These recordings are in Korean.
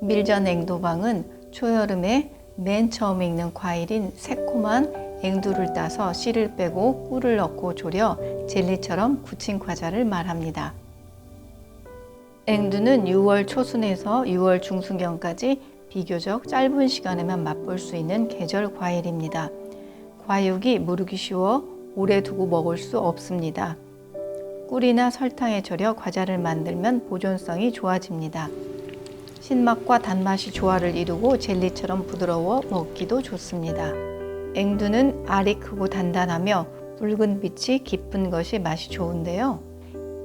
밀전 앵도방은 초여름에 맨 처음 익는 과일인 새콤한 앵두를 따서 씨를 빼고 꿀을 넣고 졸여 젤리처럼 굳힌 과자를 말합니다. 앵두는 6월 초순에서 6월 중순경까지 비교적 짧은 시간에만 맛볼 수 있는 계절 과일입니다. 과육이 무르기 쉬워 오래 두고 먹을 수 없습니다. 꿀이나 설탕에 절여 과자를 만들면 보존성이 좋아집니다. 신맛과 단맛이 조화를 이루고 젤리처럼 부드러워 먹기도 좋습니다. 앵두는 알이 크고 단단하며 붉은 빛이 깊은 것이 맛이 좋은데요.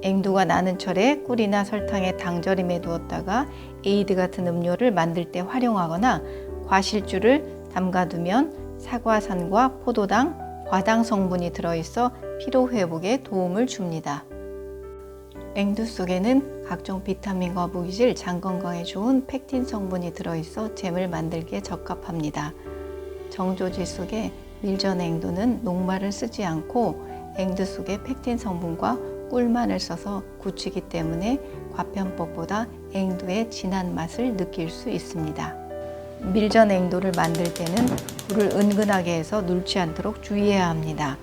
앵두가 나는 철에 꿀이나 설탕에 당절임에 두었다가 에이드 같은 음료를 만들 때 활용하거나 과실주를 담가두면 사과산과 포도당, 과당 성분이 들어있어 피로 회복에 도움을 줍니다. 앵두 속에는 각종 비타민과 무기질, 장 건강에 좋은 팩틴 성분이 들어있어 잼을 만들기에 적합합니다. 정조지 속에 밀전 앵두는 녹말을 쓰지 않고 앵두 속에 팩틴 성분과 꿀만을 써서 굳히기 때문에 과편법보다 앵두의 진한 맛을 느낄 수 있습니다. 밀전 앵두를 만들 때는 불을 은근하게 해서 눌지 않도록 주의해야 합니다.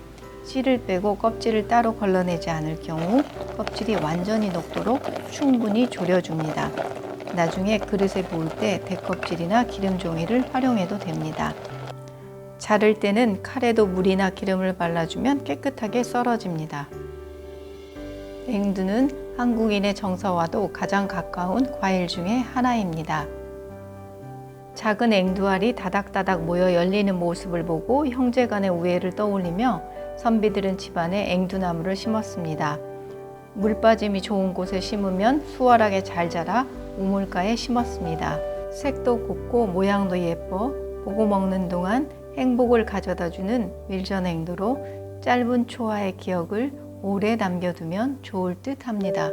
씨를 빼고 껍질을 따로 걸러내지 않을 경우 껍질이 완전히 녹도록 충분히 졸여줍니다. 나중에 그릇에 부을 때 대껍질이나 기름 종이를 활용해도 됩니다. 자를 때는 칼에도 물이나 기름을 발라주면 깨끗하게 썰어집니다. 앵두는 한국인의 정서와도 가장 가까운 과일 중에 하나입니다. 작은 앵두알이 다닥다닥 모여 열리는 모습을 보고 형제 간의 우애를 떠올리며 선비들은 집안에 앵두나무를 심었습니다. 물 빠짐이 좋은 곳에 심으면 수월하게 잘 자라 우물가에 심었습니다. 색도 곱고 모양도 예뻐 보고 먹는 동안 행복을 가져다 주는 밀전 앵두로 짧은 초화의 기억을 오래 남겨두면 좋을 듯 합니다.